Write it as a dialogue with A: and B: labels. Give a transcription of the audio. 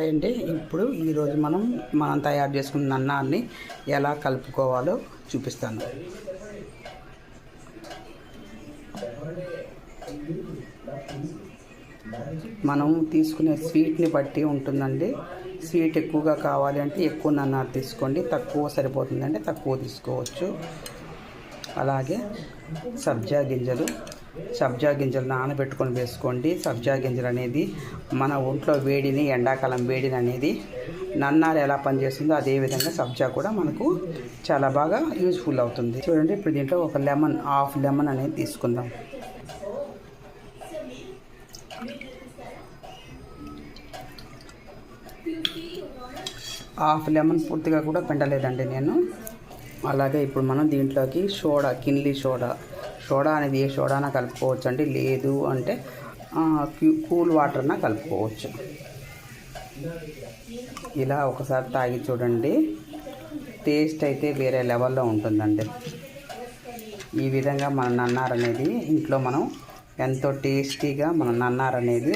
A: అండి ఇప్పుడు ఈరోజు మనం మనం తయారు చేసుకున్న అన్నాన్ని ఎలా కలుపుకోవాలో చూపిస్తాను. మనం తీసుకునే స్వీట్ని బట్టి ఉంటుందండి. స్వీట్ ఎక్కువగా కావాలి అంటే ఎక్కువ నన్నారు తీసుకోండి. తక్కువ సరిపోతుందంటే తక్కువ తీసుకోవచ్చు. అలాగే సబ్జా గింజలు సబ్జా గింజలు నానబెట్టుకొని వేసుకోండి. సబ్జా గింజలు అనేది మన ఒంట్లో వేడిని ఎండాకాలం వేడిని అనేది నన్నాలు ఎలా పనిచేస్తుందో అదేవిధంగా సబ్జా కూడా మనకు చాలా బాగా యూజ్ఫుల్ అవుతుంది. చూడండి ఇప్పుడు దీంట్లో ఒక లెమన్ హాఫ్ లెమన్ అనేది తీసుకుందాం. హాఫ్ లెమన్ పూర్తిగా కూడా పిండలేదండి నేను. అలాగే ఇప్పుడు మనం దీంట్లోకి సోడా కిన్లీ సోడా. సోడా అనేది ఏ సోడానా కలుపుకోవచ్చు అండి లేదు అంటే కూల్ వాటర్నా కలుపుకోవచ్చు. ఇలా ఒకసారి తాగి చూడండి. టేస్ట్ అయితే వేరే లెవెల్లో ఉంటుందండి. ఈ విధంగా మన నన్నార్ అనేది ఇంట్లో మనం ఎంతో టేస్టీగా మన నన్నార్ అనేది